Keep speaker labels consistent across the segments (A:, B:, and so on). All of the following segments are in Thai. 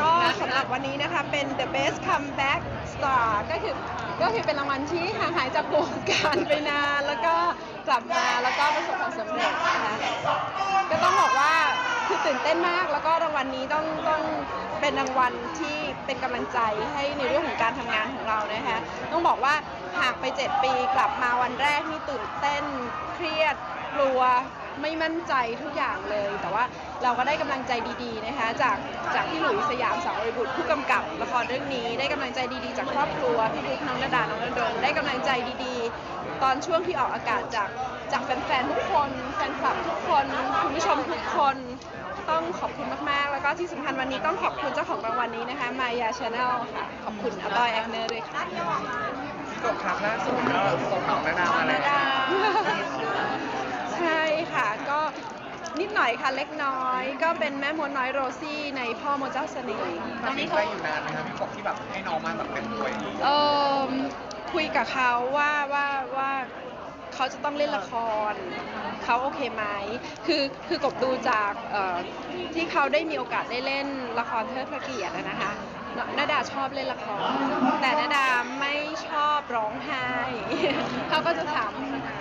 A: ก็สำหรับวันนี้นะคะเป็น the best comeback star ก็คือก็คือเป็นรางวัลที่ห่างหายจากวงการไปนานแล้วก็กลับมาแล้วก็ประสบความสำเร็จนะคะก็ต้องบอกว่าคือตื่นเต้นมากแล้วก็รางวัลนี้ต้องต้องเป็นรางวัลที่เป็นกำลังใจให้ในเรื่องของการทำงานของเรานะคะต้องบอกว่าห่างไป 7 ปีกลับมาวันแรกนี่ตื่นเต้นเครียดกลัว ไม่มั่นใจทุกอย่างเลย แต่ว่าเราก็ได้กำลังใจดี ๆนะคะ จากจากพี่หลุยส์สยามสาวริบุตรผู้กำกับละครเรื่องนี้ ได้กำลังใจดีๆ จากครอบครัวพี่บุ๊กน้องนาดาน้องนดลได้กำลังใจดีๆ ตอนช่วงที่ออกอากาศจากจากแฟนๆทุกคนแฟนคลับทุกคนคุณผู้ชมทุกคนต้องขอบคุณมากๆ แล้วก็ที่สำคัญวันนี้ต้องขอบคุณเจ้าของรางวัลนี้นะคะ มายาชาแนลค่ะ ขอบคุณอาต้อยแอคเนอร์ด้วยค่ะ
B: พี่กบครับล่าสุดก็ส่งน้องนาดามาแล้ว
A: ใช่ค่ะ ก็ นิดหน่อยค่ะเล็กน้อย ก็เป็นแม่มดน้อยโรซี่ในพ่อมดเจ้าเสน่ห์
B: ตัดสินใจอยู่นานไหมครับพี่กบที่แบบให้น้องมาแบบเป็นตัวอย่างนี้
A: เออคุยกับเขาว่าว่าว่าเขาจะต้องเล่นละคร เขาโอเคไหม คือคือกบดูจากเอ่อที่เขาได้มีโอกาสได้เล่นละครเทิดพระเกียรติอะนะคะนาดาชอบเล่นละคร แต่นาดาไม่ชอบร้องไห้ เขาก็จะถาม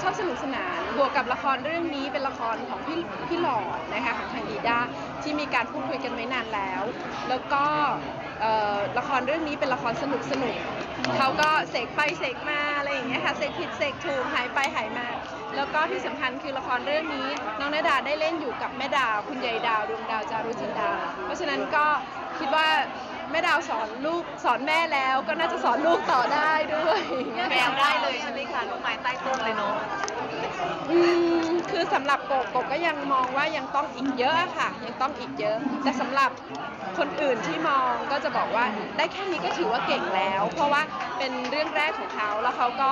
A: ชอบสนุกสนานบวกกับละครเรื่องนี้เป็นละครของพี่พี่หลอดนะคะของทางดีด้าที่มีการพูดคุยกันไว้นานแล้ว แล้วก็ละครเรื่องนี้เป็นละครสนุกสนุกเขาก็เสกไปเสกมาอะไรอย่างเงี้ยค่ะเสกผิดเสกถูกหายไปหายมา แล้วก็ที่สำคัญคือละครเรื่องนี้ น้องนาดาได้เล่นอยู่กับแม่ดาวคุณยายดาวดวงดาวจารุจินดา เพราะฉะนั้นก็คิดว่า แม่ดาวสอนลูกสอนแม่แล้วก็น่าจะสอนลูกต่อได้ด้วย
C: แววได้เลยใช่ไหมคะลูกไม้ใต้ต้นเลยเนาะ
A: อืมคือสำหรับกบกบก็ยังมองว่ายังต้องอีกเยอะอะค่ะ ยังต้องอีกเยอะ แต่สำหรับคนอื่นที่มองก็จะบอกว่าได้แค่นี้ก็ถือว่าเก่งแล้ว เพราะว่าเป็นเรื่องแรกของเขาแล้วเขาก็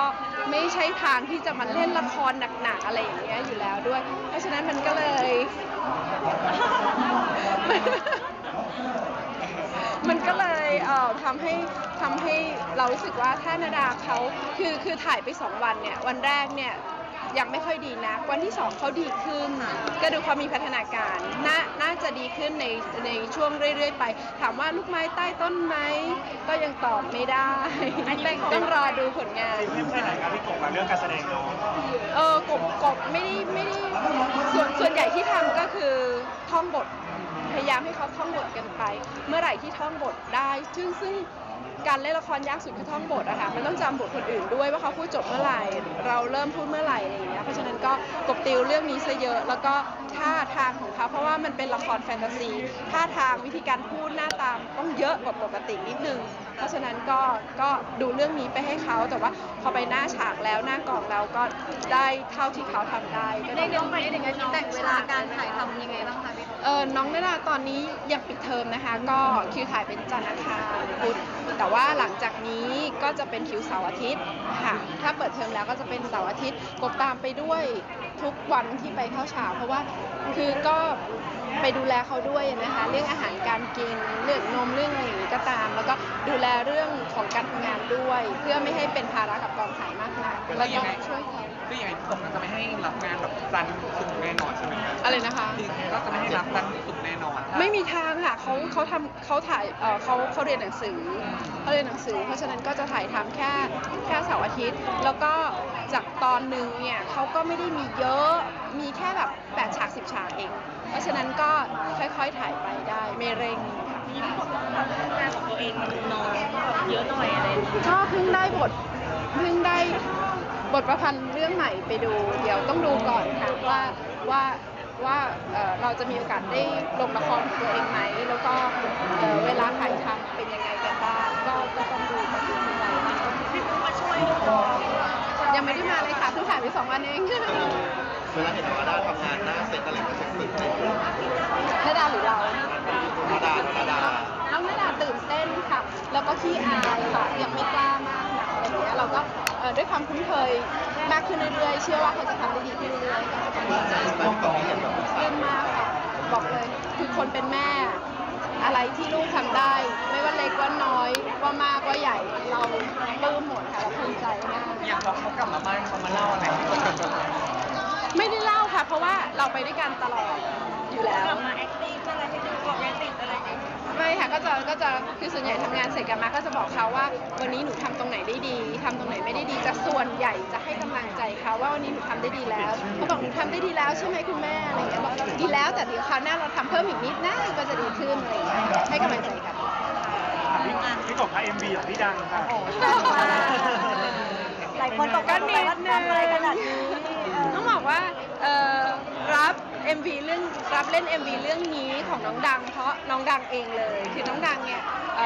A: ไม่ใช่ทางที่จะมาเล่นละครหนักๆอะไรอย่างเงี้ยอยู่แล้วด้วย เพราะฉะนั้นมันก็เลย มันก็เลยเอ่อ ทำให้ทำให้เรารู้สึกว่าถ้านาดาเขาคือคือถ่ายไปสองวันเนี่ยวันแรกเนี่ยยังไม่ค่อยดีนะวันที่สองเขาดีขึ้น ก็ดูความมีพัฒนาการน่าน่าจะดีขึ้นในในช่วงเรื่อย ๆ ไป ถามว่าลูกไม้ใต้ต้นไหมก็ยังตอบไม่ได้ต้องรอดูผลงาน
B: เข้มแค่ไหนครับพี่กบกับเรื่องการแสดงน้อง
A: เออกบกบไม่ได้ไม่ได้ส่วนส่วนใหญ่ที่ทำก็คือ ท่องบท พยายามให้เขาท่องบทกันไป เมื่อไหร่ที่ท่องบทได้ ซึ่งซึ่ง การเล่นละครยากสุดคือท่องบทอะค่ะมันต้องจำบทคนอื่นด้วยว่าเขาพูดจบเมื่อไหร่ เราเริ่มพูดเมื่อไหร่อะไรอย่างเงี้ยเพราะฉะนั้นก็กบติวเรื่องนี้ซะเยอะ แล้วก็ท่าทางของเขาเพราะว่ามันเป็นละครแฟนตาซีท่าทางวิธีการพูดหน้าตามต้องเยอะกว่าปกตินิดนึง เพราะฉะนั้นก็ก็ดูเรื่องนี้ไปให้เขาแต่ว่าพอไปหน้าฉากแล้วหน้ากองแล้วก็ได้เท่าที่เขาทำได้ก็
C: ใน
A: ได้
C: เรื่องใหม่ยังไงแบ่งเวลาการถ่ายทำยังไงบ้างคะพี่
A: เออน้องนาดาตอนนี้ยังปิดเทอมนะคะ ก็คิวถ่ายเป็นจันทร์อังคารพุธ แต่ว่าหลังจากนี้ก็จะเป็นคิวเสาร์อาทิตย์ค่ะ ถ้าเปิดเทอมแล้วก็จะเป็นเสาร์อาทิตย์กบตามไปด้วยทุกวันที่ไปเข้าฉากเพราะว่าคือก็ไปดูแลเขาด้วยนะคะ เรื่องอาหารการกิน เรื่องนมเรื่องอะไรอย่างนี้ก็ตาม แล้วก็ดูแลเรื่องของการทำงานด้วย เพื่อไม่ให้เป็นภาระกับกองถ่ายมากนักแล้วก็ช่วยเขา
B: คือยังไงพี่กบก็จะไม่ให้รับงานแบบจันทร์ถึงศุกร์แน่นอนใช่ไหมครับ
A: อะไรนะคะ
B: ก็จะไม่ให้รับจันทร์ถึงศุกร์แน่นอน
A: ไม่มีทางค่ะเขาเขาทำเขาถ่ายเออเขาเขาเรียนหนังสือเขาเรียนหนังสือ เพราะฉะนั้นก็จะถ่ายทำแค่แค่เสาร์อาทิตย์ แล้วก็จากตอนหนึ่งเนี่ยเขาก็ไม่ได้มีเยอะมีแค่แบบแปดฉากสิบฉากเอง เพราะฉะนั้นก็ค่อยๆถ่ายไปได้ไม่เร่งค่ะ
C: งานของตัวเองมันน้อยเยอะหน่อยอะไรอย่างเงี้ย
A: ก็เพิ่งได้บทเพิ่งได้บทประพันธ์เรื่องใหม่ไปดู เดี๋ยวต้องดูก่อนค่ะว่าว่า ว่าเเราจะมีโอกาสได้ลงละครของตัวเองไหม แล้วก็เเวลาถ่ายทำเป็นยังไงกันบ้างก็ก็ต้องดูกันดูไป
C: พี่ปุ๊กมาช่วยดู
A: ยังไม่ได้มาเลยค่ะเพิ่งถ่ายไปสองวันเอง
D: เวลาเห็นนาดาทำงานหน้าเซ็ตอะไรก็จะตื่นเต้น
A: นาดาหรือเรา
D: นาดานาดา
A: น้องนาดาตื่นเต้นค่ะแล้วก็ขี้อายค่ะยังไม่กล้ามากนะอะไรอย่างเงี้ยเราก็ด้วยความคุ้นเคยมากขึ้นเรื่อยๆเชื่อว่าเขาจะทำได้ดีขึ้นเรื่อย กว่าน้อยว่ามากว่าใหญ่เราปลื้มหมดค่ะเราภูมิใจมาก
B: อย่างพอเขากลับมาบ้านเขามาเล่าอะไรให้พี่กบฟัง
A: ไม่ได้เล่าค่ะ เพราะว่าเราไปด้วยกันตลอดอยู่แล้ว
C: กลับมา acting อะไรให้ดูออก acting อะไรอย่างเงี้ย
A: ไม่ค่ะก็จะก็จะคือส่วนใหญ่ทำงานเสร็จกลับมาก็จะบอกเขาว่า วันนี้หนูทำตรงไหนได้ดีทำตรงไหนไม่ได้ดีจะส่วนใหญ่จะให้กำลังใจเขาว่าวันนี้หนูทำได้ดีแล้วเขาบอกหนูทำได้ดีแล้วใช่ไหมคุณแม่อะไรอย่างเงี้ยบอกดีแล้วแต่เดี๋ยวคราวหน้าเราทำเพิ่มอีกนิดนะก็จะดีขึ้นอะไรอย่างเงี้ยให้กำลังใจกัน
E: พี่กบพาเอ็มวีของพี่ดังค่ะ
C: หลายคนตกว่าทำอะไรขนาดนี้เออ
A: ต้องบอกว่าเอ่อรับ MV เรื่องรับเล่น MV เรื่องนี้ของน้องดัง เพราะน้องดังเองเลยคือน้องดังเนี่ย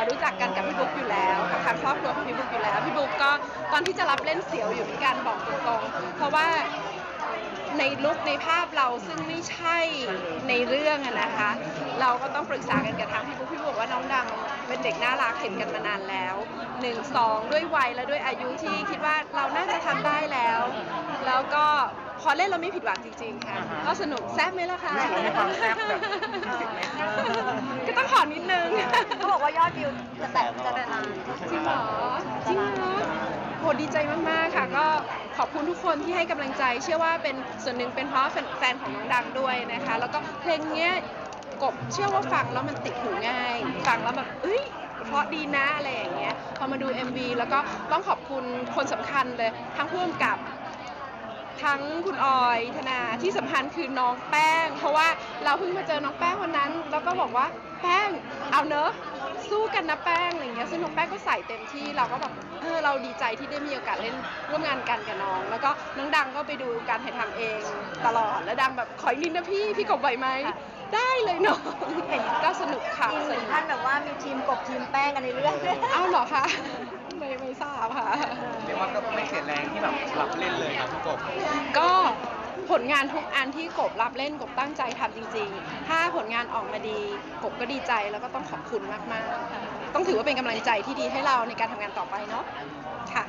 A: รู้จักกันกับพี่บุ๊กอยู่แล้วกับทางครอบครัวของพี่บุ๊กอยู่แล้วพี่บุ๊กก็ตอนที่จะรับเล่นเสียวอยู่เหมือนกันบอกตรงๆเพราะว่าในลุคในภาพเราซึ่งไม่ใช่ในเรื่องนะคะ เราก็ต้องปรึกษากันกับทางพี่บุ๊กพี่บุ๊กบอกว่าน้องดัง เป็นเด็กน่ารักเห็นกันมานานแล้วหนึ่งสองด้วยวัยและด้วยอายุที่คิดว่าเราน่าจะทำได้แล้ว แล้วก็พอเล่นเราไม่ผิดหวังจริงๆค่ะ ก็สนุกแซ่บไหมล่ะคะ
E: มีความแซ่บแบบ
A: ก็ต้องขอนิดนึง
C: เขาบอกว่ายอดวิวจะแตะจะแตะล้าน
A: จริงเหรอจริงเหรอโหดีใจมาก ๆ ค่ะ ก็ขอบคุณทุกคนที่ให้กำลังใจ เชื่อว่าเป็นส่วนหนึ่งเป็นเพราะแฟนๆของน้องดังด้วยนะคะ แล้วก็เพลงเนี้ย กบเชื่อว่าฟังแล้วมันติดหูง่าย ฟังแล้วแบบเอ้ยเพราะดีนะอะไรอย่างเงี้ยพอมาดู MV แล้วก็ต้องขอบคุณคนสำคัญเลย ทั้งผู้กำกับทั้งคุณออยธนาที่สำคัญคือน้องแป้ง เพราะว่าเราเพิ่งมาเจอน้องแป้งวันนั้น แล้วก็บอกว่าแป้งเอาเนอะสู้กันนะแป้งอะไรเงี้ยซึ่งน้องแป้งก็ใส่เต็มที่เราก็แบบเออเราดีใจที่ได้มีโอกาสเล่นร่วมงานกันกับน้อง แล้วก็น้องดังก็ไปดูการถ่ายทำเองตลอดแล้วดังแบบขออีกนิดนะพี่พี่กบไหวไหม ได้เลยน้องก็สนุกค่ะ
C: จริง
A: ส
C: ถึง
A: นุก
C: ขั้นแบบว่ามีทีมกบทีมแป้งกันในเรื่อง
A: เอ้าเหรอคะไม่ไม่ทราบค่ะ
B: เรียกว่าก็ไม่เสียแรงที่แบบรับเล่นเลยครับพี่กบ
A: ก็ผลงานทุกอันที่กบรับเล่นกบตั้งใจทำจริง ๆ ถ้าผลงานออกมาดีกบก็ดีใจแล้วก็ต้องขอบคุณมากๆ ต้องถือว่าเป็นกำลังใจที่ดีให้เราในการทำงานต่อไปเนาะค่ะ